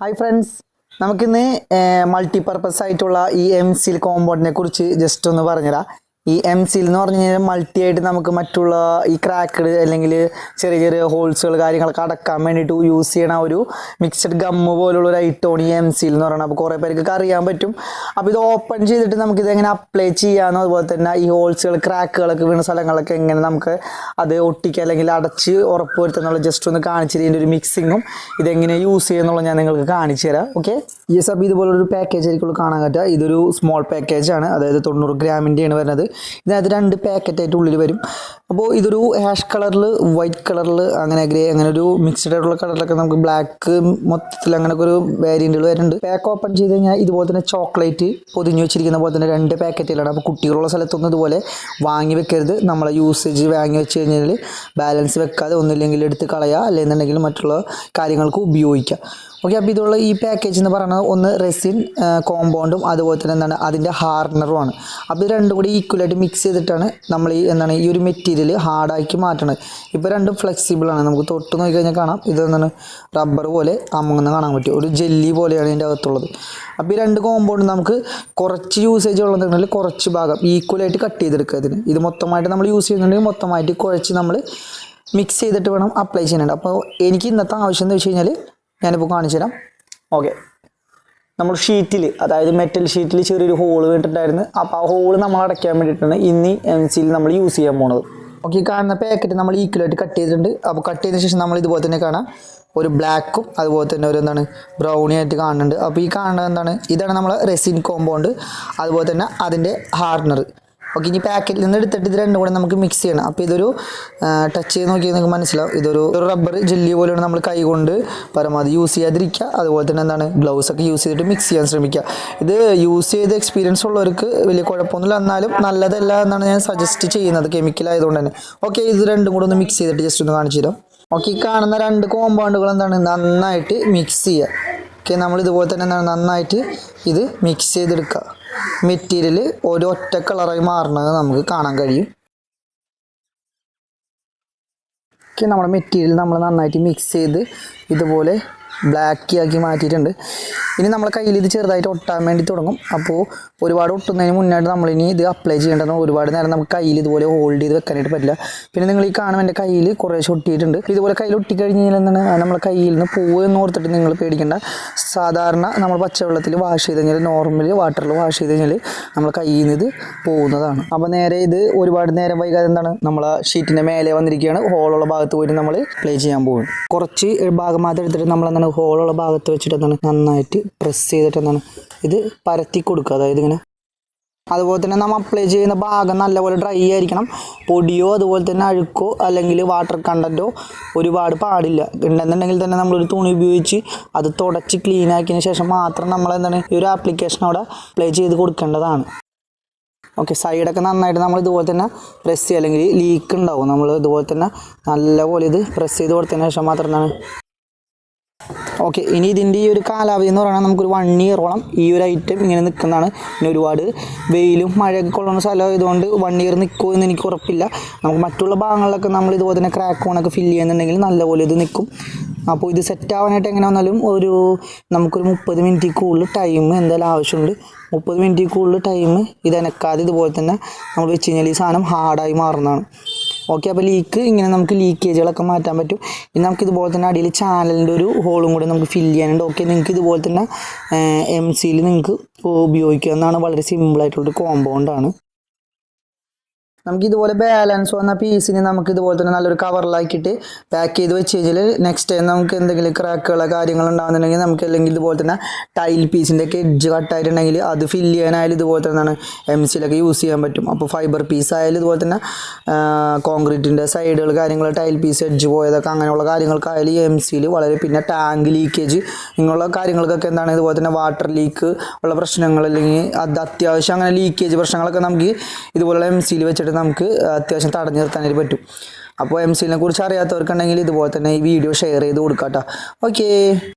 Hi friends നമുക്കിന്ന് multipurpose ആയിട്ടുള്ള ഈ എം സിൽ കോമ്പൗണ്ടിനെ കുറിച്ച് ജസ്റ്റ് ഒന്ന് പറഞ്ഞുതരാം. ഈ എം സിൽ എന്ന് പറഞ്ഞു കഴിഞ്ഞാൽ മൾട്ടി ആയിട്ട് നമുക്ക് മറ്റുള്ള ഈ ക്രാക്കഡ് അല്ലെങ്കിൽ ചെറിയ ചെറിയ ഹോൾസുകൾ കാര്യങ്ങളൊക്കെ അടക്കാൻ വേണ്ടിയിട്ട് യൂസ് ചെയ്യണ ഒരു മിക്സഡ് ഗമ്മ് പോലുള്ള ഒരു ഐറ്റമാണ് ഈ എം സിൽ എന്ന് പറയുന്നത്. അപ്പോൾ കുറേ പേർക്ക് അറിയാൻ പറ്റും. അപ്പോൾ ഇത് ഓപ്പൺ ചെയ്തിട്ട് നമുക്ക് എങ്ങനെ അപ്ലൈ ചെയ്യാമെന്നോ അതുപോലെ തന്നെ ഈ ഹോൾസുകൾ ക്രാക്കുകളൊക്കെ വീണ സ്ഥലങ്ങളൊക്കെ എങ്ങനെ നമുക്ക് അത് ഒട്ടിക്കുക അല്ലെങ്കിൽ അടച്ച് ഉറപ്പ് വരുത്തുന്നുള്ള ജസ്റ്റ് ഒന്ന് കാണിച്ചു ഇതിന്റെ ഒരു മിക്സിങ്ങും ഇതെങ്ങനെ യൂസ് ചെയ്യുന്നുള്ള ഞാൻ നിങ്ങൾക്ക് കാണിച്ചു തരാം. ഓക്കെ യെസ് അപ്പോൾ ഇതുപോലൊരു പാക്കേജ് ആയിരിക്കും കാണാൻ പറ്റുക. ഇതൊരു സ്മോൾ പാക്കേജാണ് അതായത് തൊണ്ണൂറ് ഗ്രാമിന്റെയാണ് വരുന്നത്. ഇതിനകത്ത് രണ്ട് പാക്കറ്റായിട്ട് ഉള്ളിൽ വരും. അപ്പോൾ ഇതൊരു ഹാഷ് കളറിൽ വൈറ്റ് കളറിൽ അങ്ങനെ ഗ്രേ അങ്ങനെ ഒരു മിക്സ്ഡ് ആയിട്ടുള്ള കളറിലൊക്കെ നമുക്ക് ബ്ലാക്ക് മൊത്തത്തിൽ അങ്ങനെയൊക്കെ ഒരു വേരിയന്റുകൾ വരുന്നുണ്ട്. പാക്ക് ഓപ്പൺ ചെയ്ത് കഴിഞ്ഞാൽ ഇതുപോലെ തന്നെ ചോക്ലേറ്റ് പൊതിഞ്ഞു വെച്ചിരിക്കുന്ന പോലെ തന്നെ രണ്ട് പാക്കറ്റുകളാണ് അപ്പോൾ കുട്ടികളുള്ള സ്ഥലത്തൊന്നും ഇതുപോലെ വാങ്ങി വെക്കരുത്. നമ്മളെ യൂസേജ് വാങ്ങി വെച്ച് കഴിഞ്ഞാൽ ബാലൻസ് വെക്കാതെ ഒന്നുമില്ലെങ്കിൽ എടുത്ത് കളയുക അല്ലെന്നുണ്ടെങ്കിൽ മറ്റുള്ള കാര്യങ്ങൾക്ക് ഉപയോഗിക്കുക ഓക്കെ അപ്പോൾ ഇതുള്ള ഈ പാക്കേജ് എന്ന് പറയുന്നത് ഒന്ന് റെസിൻ കോമ്പൗണ്ടും അതുപോലെ തന്നെ എന്താണ് അതിന്റെ ഹാർണറുമാണ് അപ്പോൾ ഇത് രണ്ടും കൂടി ഈക്വലായിട്ട് മിക്സ് ചെയ്തിട്ടാണ് നമ്മൾ ഈ എന്താണ് ഈ ഒരു മെറ്റീരിയൽ ഹാർഡാക്കി മാറ്റണം. ഇപ്പോൾ രണ്ടും ഫ്ലെക്സിബിൾ ആണ്. നമുക്ക് തൊട്ട് നോക്കി കഴിഞ്ഞാൽ കാണാം. ഇത് എന്താണ്? റബ്ബർ പോലെ അമുങ്ങുന്ന കാണാൻ പറ്റും. ഒരു ജെല്ലി പോലെയാണ് ഇതിന്റെ അകത്തുള്ളത്. അപ്പോൾ ഈ രണ്ട് കോമ്പൗണ്ട് നമുക്ക് കുറച്ച് യൂസേജ് ഉള്ളതെങ്കിൽ കുറച്ച് ഭാഗം ഈക്വലായിട്ട് കട്ട് ചെയ്തെടുക്കുക ഇതിന്. ഇത് മൊത്തമായിട്ട് നമ്മൾ യൂസ് ചെയ്യുന്നുണ്ടെങ്കിൽ മൊത്തമായിട്ട് കുഴച്ച് നമ്മൾ മിക്സ് ചെയ്തിട്ട് വേണം അപ്ലൈ ചെയ്യുന്നുണ്ട് അപ്പോൾ എനിക്ക് ഇന്നത്തെ ആവശ്യം എന്ന് വെച്ച് കഴിഞ്ഞാൽ ഞാനിപ്പോൾ കാണിച്ചു തരാം. ഓക്കെ. നമ്മൾ ഷീറ്റിൽ അതായത് മെറ്റൽ ഷീറ്റിൽ ചെറിയൊരു ഹോൾ വീണിട്ടുണ്ടായിരുന്നു അപ്പോൾ ആ ഹോൾ നമ്മൾ അടയ്ക്കാൻ വേണ്ടിയിട്ടാണ് ഇന്ന് എം സിയിൽ നമ്മൾ യൂസ് ചെയ്യാൻ പോണത്. ഓക്കെ കാണുന്ന പാക്കറ്റ് നമ്മൾ ഈക്വലായിട്ട് കട്ട് ചെയ്തിട്ടുണ്ട്. അപ്പോൾ കട്ട് ചെയ്തതിന് ശേഷം നമ്മൾ ഇതുപോലെ തന്നെ കാണാം. ഒരു ബ്ലാക്കും അതുപോലെ തന്നെ ഒരു എന്താണ് ബ്രൗണി ആയിട്ട് കാണുന്നുണ്ട്. അപ്പോൾ ഈ കാണുന്നത് എന്താണ് ഇതാണ് നമ്മൾ റെസിൻ കോമ്പൗണ്ട് അതുപോലെ തന്നെ അതിന്റെ ഹാർഡനർ ഓക്കെ ഇനി പാക്കറ്റിൽ നിന്ന് എടുത്തിട്ട് ഇത് രണ്ടും കൂടെ നമുക്ക് മിക്സ് ചെയ്യണം. അപ്പോൾ ഇതൊരു ടച്ച് ചെയ്ത് നോക്കിയാൽ നിങ്ങൾക്ക് മനസ്സിലാവും. ഇതൊരു റബ്ബർ ജെല്ലി പോലെയാണ് നമ്മൾ കൈ കൊണ്ട് പരമാവധി യൂസ് ചെയ്യാതിരിക്കുക. അതുപോലെ തന്നെ എന്താണ് ഗ്ലൗസ് ഒക്കെ യൂസ് ചെയ്തിട്ട് മിക്സ് ചെയ്യാൻ ശ്രമിക്കുക. ഇത് യൂസ് ചെയ്ത് എക്സ്പീരിയൻസ് ഉള്ളവർക്ക് വലിയ കുഴപ്പമൊന്നുമില്ല. എന്നാലും നല്ലതല്ല എന്നാണ് ഞാൻ സജസ്റ്റ് ചെയ്യുന്നത്. കെമിക്കൽ ആയതുകൊണ്ട് തന്നെ. ഓക്കെ ഇത് രണ്ടും കൂടെ ഒന്ന് മിക്സ് ചെയ്തിട്ട് ജസ്റ്റ് ഒന്ന് കാണിച്ചു തരാം. ഓക്കെ കാണുന്ന രണ്ട് കോമ്പൗണ്ടുകൾ എന്താണ് നന്നായിട്ട് മിക്സ് ചെയ്യുക. ഓക്കെ നമ്മൾ ഇതുപോലെ തന്നെ എന്താണ് നന്നായിട്ട് ഇത് മിക്സ് ചെയ്തെടുക്കുക. മെറ്റീരിയൽ ഒരു ഒറ്റ കളറായി മാറുന്നത് നമുക്ക് കാണാൻ കഴിയും. നമ്മുടെ മെറ്റീരിയൽ നമ്മൾ നന്നായിട്ട് മിക്സ് ചെയ്ത് ഇതുപോലെ ബ്ലാക്കി ആക്കി മാറ്റിയിട്ടുണ്ട്. ഇനി നമ്മളെ കയ്യിൽ ഇത് ചെറുതായിട്ട് ഒട്ടാൻ വേണ്ടി തുടങ്ങും. അപ്പോൾ ഒരുപാട് ഒട്ടുന്നതിന് മുന്നായിട്ട് നമ്മളിനി ഇത് അപ്ലൈ ചെയ്യേണ്ടത് ഒരുപാട് നേരം നമുക്ക് കയ്യിൽ ഇതുപോലെ ഹോൾഡ് ചെയ്ത് വെക്കാനായിട്ട് പറ്റില്ല. പിന്നെ നിങ്ങൾ ഈ കാണും എന്റെ കയ്യിൽ കുറേശ്ശെ ഒട്ടിയിട്ടുണ്ട്. ഇതുപോലെ കയ്യിൽ ഒട്ടിക്കഴിഞ്ഞ് കഴിഞ്ഞാൽ എന്താണ്? നമ്മളെ കയ്യിൽ നിന്ന് പോകുമെന്ന് ഓർത്തിട്ട് നിങ്ങൾ പേടിക്കേണ്ട. സാധാരണ നമ്മൾ പച്ചവെള്ളത്തിൽ വാഷ് ചെയ്ത് കഴിഞ്ഞാൽ നോർമലി വാട്ടറിൽ വാഷ് ചെയ്ത് കഴിഞ്ഞാൽ നമ്മളെ കയ്യിൽ നിന്ന് ഇത് പോകുന്നതാണ്. അപ്പോൾ നേരെ ഇത് ഒരുപാട് നേരം വൈകാതെ എന്താണ്? നമ്മളെ ഷീറ്റിന്റെ മേലെ വന്നിരിക്കുകയാണ്. ഹോളുള്ള ഭാഗത്ത് പോയിട്ട് നമ്മൾ പ്ലേ ചെയ്യാൻ പോകും കുറച്ച് ഭാഗം മാത്രം എടുത്തിട്ട് നമ്മൾ എന്താണ് ഹോളുള്ള ഭാഗത്ത് വെച്ചിട്ട് എന്താണ്? നന്നായിട്ട് പ്രസ് ചെയ്തിട്ട് എന്താണ്? ഇത് പരത്തി കൊടുക്കുക. അതായത് ഇങ്ങനെ അതുപോലെ തന്നെ നമ്മൾ അപ്ലൈ ചെയ്യുന്ന ഭാഗം നല്ലപോലെ ഡ്രൈ ആയിരിക്കണം. പൊടിയോ അതുപോലെ തന്നെ അഴുക്കോ അല്ലെങ്കിൽ വാട്ടർ കണ്ടന്റോ ഒരുപാട് പാടില്ല. ഉണ്ടെന്നുണ്ടെങ്കിൽ തന്നെ നമ്മളൊരു തുണി ഉപയോഗിച്ച് അത് തുടച്ച് ക്ലീൻ ആക്കിയതിന് ശേഷം മാത്രം നമ്മൾ എന്താണ്? ഈ ഒരു ആപ്ലിക്കേഷൻ അവിടെ അപ്ലൈ ചെയ്ത് കൊടുക്കേണ്ടതാണ്. ഓക്കെ സൈഡൊക്കെ നന്നായിട്ട് നമ്മൾ ഇതുപോലെ തന്നെ പ്രസ് ചെയ്യുക. അല്ലെങ്കിൽ ലീക്ക് ഉണ്ടാവും. നമ്മൾ ഇതുപോലെ തന്നെ നല്ലപോലെ ഇത് പ്രസ് ചെയ്ത് കൊടുത്തതിന് ശേഷം മാത്രം എന്താണ്? ഓക്കെ ഇനി ഇതിന്റെ ഈ ഒരു കാലാവധി എന്ന് പറയുന്നത് നമുക്കൊരു വൺ ഇയറോളം ഈ ഒരു ഐറ്റം ഇങ്ങനെ നിൽക്കുന്നതാണ്. പിന്നെ ഒരുപാട് വെയിലും മഴയൊക്കെ കൊള്ളുന്ന സ്ഥലം ആയതുകൊണ്ട് വൺ ഇയർ നിൽക്കുമോ എന്ന് എനിക്ക് ഉറപ്പില്ല. നമുക്ക് മറ്റുള്ള ഭാഗങ്ങളിലൊക്കെ നമ്മൾ ഇതുപോലെ തന്നെ ക്രാക്ക് ഓണൊക്കെ ഫില്ല് ചെയ്യുന്നുണ്ടെങ്കിൽ നല്ലപോലെ ഇത് നിൽക്കും. അപ്പോൾ ഇത് സെറ്റ് ആവാനായിട്ട് എങ്ങനെ വന്നാലും ഒരു നമുക്കൊരു മുപ്പത് മിനിറ്റ് കൂടുതൽ ടൈം എന്തായാലും ആവശ്യമുണ്ട്. മുപ്പത് മിനിറ്റ് കൂടുതൽ ടൈം ഇത് അനക്കാതെ ഇതുപോലെ തന്നെ നമ്മൾ വെച്ച് കഴിഞ്ഞാൽ ഈ സാധനം ഹാർഡായി മാറുന്നതാണ്. ഓക്കെ അപ്പോൾ ലീക്ക് ഇങ്ങനെ നമുക്ക് ലീക്കേജുകളൊക്കെ മാറ്റാൻ പറ്റും. ഇനി നമുക്ക് ഇതുപോലെ തന്നെ അടിയിൽ ചാനലിന്റെ ഒരു ഹോളും കൂടി നമുക്ക് ഫില്ല് ചെയ്യാനുണ്ട്. ഓക്കെ നിങ്ങൾക്ക് ഇതുപോലെ തന്നെ എം സിയിൽ നിങ്ങൾക്ക് ഉപയോഗിക്കാവുന്നതാണ്. വളരെ സിമ്പിളായിട്ടുള്ളൊരു കോമ്പൗണ്ടാണ് നമുക്ക് ഇതുപോലെ ബാലൻസ് വന്ന പീസിനെ നമുക്ക് ഇതുപോലെ തന്നെ നല്ലൊരു കവറിലാക്കിയിട്ട് പാക്ക് ചെയ്ത് വെച്ച് കഴിഞ്ഞാൽ നെക്സ്റ്റ് ടൈം നമുക്ക് എന്തെങ്കിലും ക്രാക്കുകളോ കാര്യങ്ങളോ ഉണ്ടാകുന്നുണ്ടെങ്കിൽ നമുക്ക് അല്ലെങ്കിൽ ഇതുപോലെ തന്നെ ടൈൽ പീസിന്റെ ഒക്കെ എഡ്ജ് കട്ടായിട്ടുണ്ടെങ്കിൽ അത് ഫില്ല് ചെയ്യാനായാലും ഇതുപോലെ തന്നെയാണ് എം സിയിലൊക്കെ യൂസ് ചെയ്യാൻ പറ്റും. അപ്പോൾ ഫൈബർ പീസ് ആയാലും ഇതുപോലെ തന്നെ കോൺക്രീറ്റിന്റെ സൈഡുകൾ കാര്യങ്ങൾ ടൈൽ പീസ് എഡ്ജ് പോയതൊക്കെ അങ്ങനെയുള്ള കാര്യങ്ങൾക്കായാലും എം സിയിൽ വളരെ പിന്നെ ടാങ്ക് ലീക്കേജ് ഇങ്ങനെയുള്ള കാര്യങ്ങൾക്കൊക്കെ എന്താണ് ഇതുപോലെ തന്നെ വാട്ടർ ലീക്ക് ഉള്ള പ്രശ്നങ്ങൾ അല്ലെങ്കിൽ അത് അത്യാവശ്യം അങ്ങനെ ലീക്കേജ് പ്രശ്നങ്ങളൊക്കെ നമുക്ക് ഇതുപോലുള്ള എം സിയിൽ വെച്ചിട്ട് നമുക്ക് അത്യാവശ്യം തടഞ്ഞു നിർത്താനായിട്ട് പറ്റും. അപ്പോൾ എം സിനെ കുറിച്ച് അറിയാത്തവർക്കുണ്ടെങ്കിൽ ഇതുപോലെ തന്നെ ഈ വീഡിയോ ഷെയർ ചെയ്ത് കൊടുക്കാം കേട്ടോ ഓക്കേ